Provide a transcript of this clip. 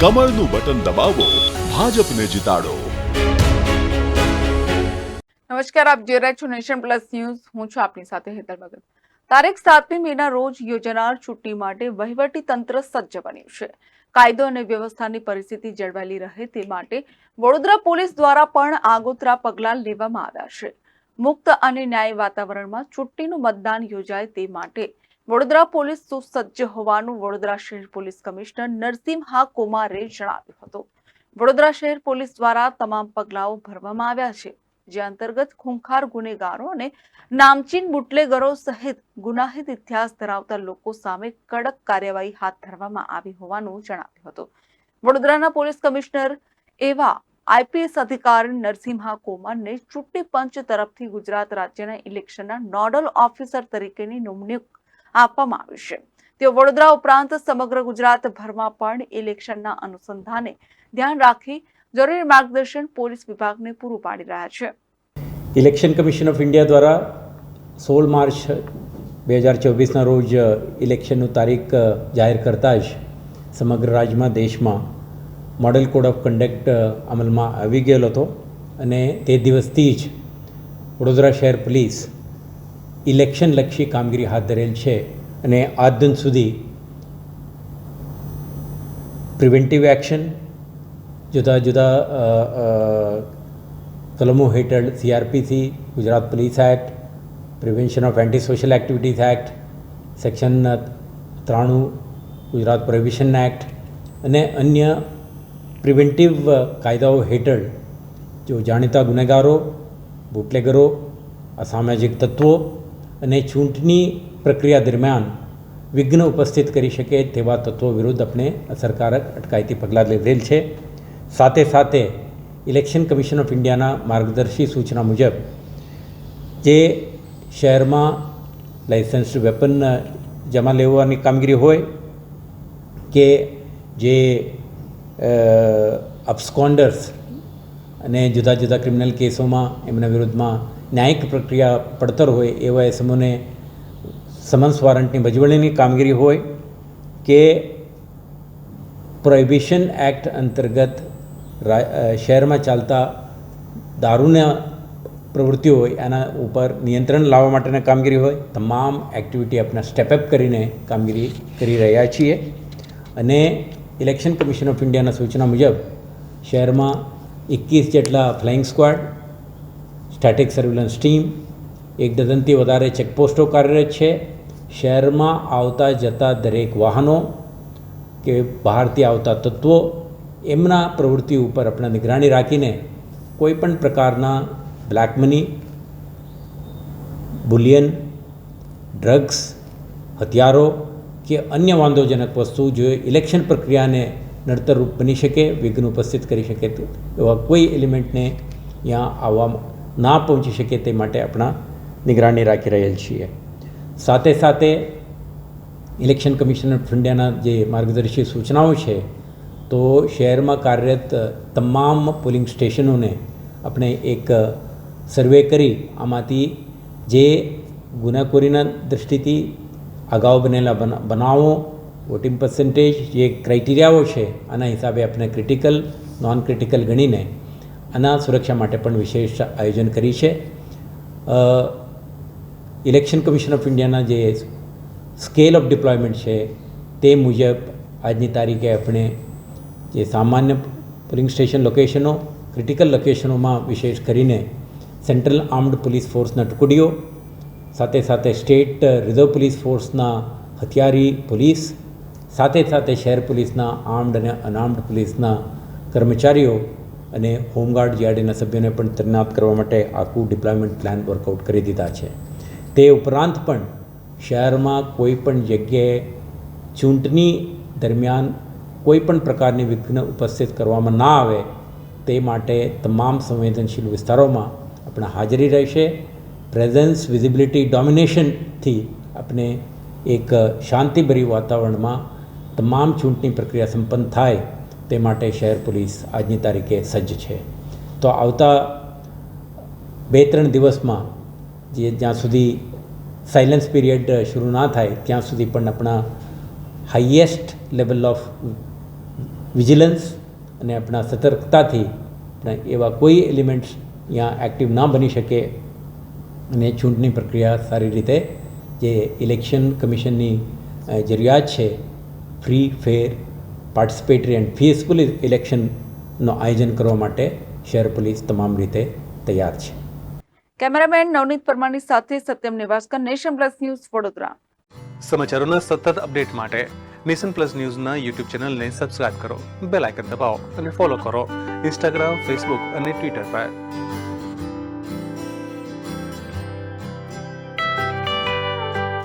કમળનું button દબાવો, ભાજપને જીતાડો. નમસ્કાર, આપ જોઈ રહ્યા છો નેશન પ્લસ ન્યૂઝ. હું છું આપની સાથે હેતલ ભગત. તારીખ સાતમી મેના રોજ યોજાનાર ચૂંટણી માટે વહીવટી તંત્ર સજ્જ બન્યું છે. કાયદો અને વ્યવસ્થાની પરિસ્થિતિ જળવાયેલી રહે તે માટે વડોદરા પોલીસ દ્વારા પણ આગોતરા પગલાં લેવામાં આવ્યા છે. મુક્ત અને ન્યાય વાતાવરણમાં ચૂંટણીનું મતદાન યોજાય તે માટે વડોદરા પોલીસ સુસજ્જ હોવાનું વડોદરા શહેર પોલીસ કમિશનર નરસિંહા કુમારે જણાવ્યું હતું. વડોદરા શહેર પોલીસ દ્વારા તમામ પગલાઓ ભરવામાં આવ્યા છે, જે અંતર્ગત ખૂંખાર ગુનેગારો અને નામચીન બુટલેગરો સહિત ગુનાહિત ઇતિહાસ ધરાવતા લોકો સામે કડક કાર્યવાહી હાથ ધરવામાં આવી હોવાનું જણાવ્યું હતું. વડોદરાના પોલીસ કમિશનર એવા આઈપીએસ અધિકારી નરસિંહા કોમરને ચૂંટણી પંચ તરફથી ગુજરાત રાજ્યના ઇલેક્શનના નોડલ ઓફિસર તરીકેની નિમણૂક આપવામાં આવી છે. તેઓ વડોદરા ઉપરાંત સમગ્ર ગુજરાતભરમાં પણ ઇલેક્શનના અનુસંધાને ધ્યાન રાખી જરૂરી માર્ગદર્શન પોલીસ વિભાગને પૂરું પાડી રહ્યા છે. ઇલેક્શન કમિશન ઓફ ઇન્ડિયા દ્વારા સોળ માર્ચ બે હજાર ચોવીસના રોજ ઇલેક્શનનું તારીખ જાહેર કરતાં જ સમગ્ર રાજ્યમાં, દેશમાં મોડેલ કોડ ઓફ કન્ડક્ટ અમલમાં આવી ગયેલો હતો. અને તે દિવસથી જ વડોદરા શહેર પોલીસ ઇલેક્શનલક્ષી કામગીરી હાથ ધરેલ છે અને આજ દિન સુધી પ્રિવેન્ટિવ એક્શન, જુદા જુદા કલમો હેઠળ CrPC Gujarat police act, prevention of anti social activities act, section ત્રાણું, ગુજરાત પ્રોહિબિશન એક્ટ અને અન્ય પ્રિવેન્ટિવ કાયદાઓ હેઠળ જો જાણીતા ગુનેગારો, બુટલેગરો, અસામાજિક તત્વો અને ચૂંટણી પ્રક્રિયા દરમિયાન વિઘ્ન ઉપસ્થિત કરી શકે તેવા તત્વો વિરુદ્ધ આપણે અસરકારક અટકાયતી પગલાં લીધેલ છે. સાથે સાથે ઇલેક્શન કમિશન ઓફ ઇન્ડિયાના માર્ગદર્શી સૂચના મુજબ જે શહેરમાં લાઇસન્સ વેપન જમા લેવાની કામગીરી હોય કે જે અબસ્કોન્ડર્સ અને જુદા જુદા ક્રિમિનલ કેસોમાં એમના વિરુદ્ધમાં ન્યાયિક પ્રક્રિયા પડતર હોય એવા એસમોને સમન્સ વોરંટની ભજવણીની કામગીરી હોય કે પ્રોહિબિશન એક્ટ અંતર્ગત શહેરમાં ચાલતા દારૂના પ્રવૃત્તિઓ હોય, એના ઉપર નિયંત્રણ લાવવા માટેની કામગીરી હોય, તમામ એક્ટિવિટી આપણે સ્ટેપઅપ કરીને કામગીરી કરી રહ્યા છીએ. અને ઇલેક્શન કમિશન ઓફ ઇન્ડિયાના સૂચના મુજબ શહેરમાં એકવીસ જેટલા flying squad static surveillance team એક ડઝનથી વધારે ચેકપોસ્ટો કાર્યરત છે. શહેરમાં આવતા જતા દરેક વાહનો કે બહારથી આવતા તત્વો એમના પ્રવૃત્તિ ઉપર આપણે નિગરાણી રાખીને કોઈપણ પ્રકારના બ્લેક મની બુલિયન ડ્રગ્સ હથિયારો કે અન્ય વાંધોજનક વસ્તુ જો ઇલેક્શન પ્રક્રિયાને નડતરરૂપ બની શકે, વિઘ્ન ઉપસ્થિત કરી શકે એવા કોઈ એલિમેન્ટને ત્યાં આવવા ના પહોંચી શકે તે માટે આપણા નિગરાની રાખી રહેલ છીએ. સાથે સાથે ઇલેક્શન કમિશન ઓફ ઇન્ડિયાના જે માર્ગદર્શી સૂચનાઓ છે, તો શહેરમાં કાર્યરત તમામ પોલિંગ સ્ટેશનોને આપણે એક સર્વે કરી, આમાંથી જે ગુનાખોરીના દૃષ્ટિથી અગાઉ બનેલા બના- બનાવો, વોટિંગ પર્સન્ટેજ, જે ક્રાઇટેરિયાઓ છે, આના હિસાબે આપણે ક્રિટિકલ, નોન ક્રિટિકલ ગણીને આના સુરક્ષા માટે પણ વિશેષ આયોજન કરી છે. ઇલેક્શન કમિશન ઓફ ઇન્ડિયાના જે સ્કેલ ઓફ ડિપ્લોયમેન્ટ છે તે મુજબ આજની તારીખે આપણે જે સામાન્ય પોલિંગ સ્ટેશન લોકેશનો, ક્રિટિકલ લોકેશનોમાં વિશેષ કરીને સેન્ટ્રલ આર્મ્ડ પોલીસ ફોર્સના ટુકડીઓ, સાથે સાથે સ્ટેટ રિઝર્વ પોલીસ ફોર્સના હથિયારી પોલીસ, સાથે સાથે શહેર પોલીસના આર્મ્ડ અને અનઆર્મ્ડ પોલીસના કર્મચારીઓ અને હોમગાર્ડ જીઆરડીના સભ્યોને પણ તૈનાત કરવા માટે આખું ડિપ્લોયમેન્ટ પ્લાન વર્કઆઉટ કરી દીધા છે. તે ઉપરાંત પણ શહેરમાં કોઈ પણ જગ્યાએ ચૂંટણી દરમિયાન કોઈ પણ પ્રકારની વિઘ્ન ઉપસ્થિત કરવામાં ના આવે તે માટે તમામ સંવેદનશીલ વિસ્તારોમાં આપણે હાજરી રહેશે. પ્રેઝન્સ વિઝિબિલિટી ડોમિનેશનથી આપણે એક શાંતિભર્યું વાતાવરણમાં તમામ ચૂંટણી પ્રક્રિયા સંપન્ન થાય તે માટે શહેર પોલીસ આજની તારીખે સજ્જ છે. તો આવતા બે ત્રણ દિવસમાં જે જ્યાં સુધી સાયલન્સ પીરિયડ શરૂ ના થાય, ત્યાં સુધી પણ આપણા હાઈએસ્ટ લેવલ ઓફ વિજિલન્સ અને આપણા સતર્કતાથી એવા કોઈ એલિમેન્ટ્સ ત્યાં એક્ટિવ ના બની શકે અને ચૂંટણી પ્રક્રિયા સારી રીતે જે ઇલેક્શન કમિશનની જરૂરિયાત છે free fair participatory and peaceful ઇલેક્શનનું આયોજન કરવા માટે શહેર પોલીસ તમામ રીતે તૈયાર છે. કેમેરામેન નવનીત પરમારની સાથે Satyam Nivaskar nation plus news Vadodara. સમાચારોના સતત અપડેટ માટે નેશન પ્લસ ન્યૂઝના યુટ્યુબ ચેનલને સબસ્ક્રાઇબ કરો બેલ આઇકન દબાવો અને ફોલો કરો ઇન્સ્ટાગ્રામ ફેસબુક અને ટ્વિટર પર.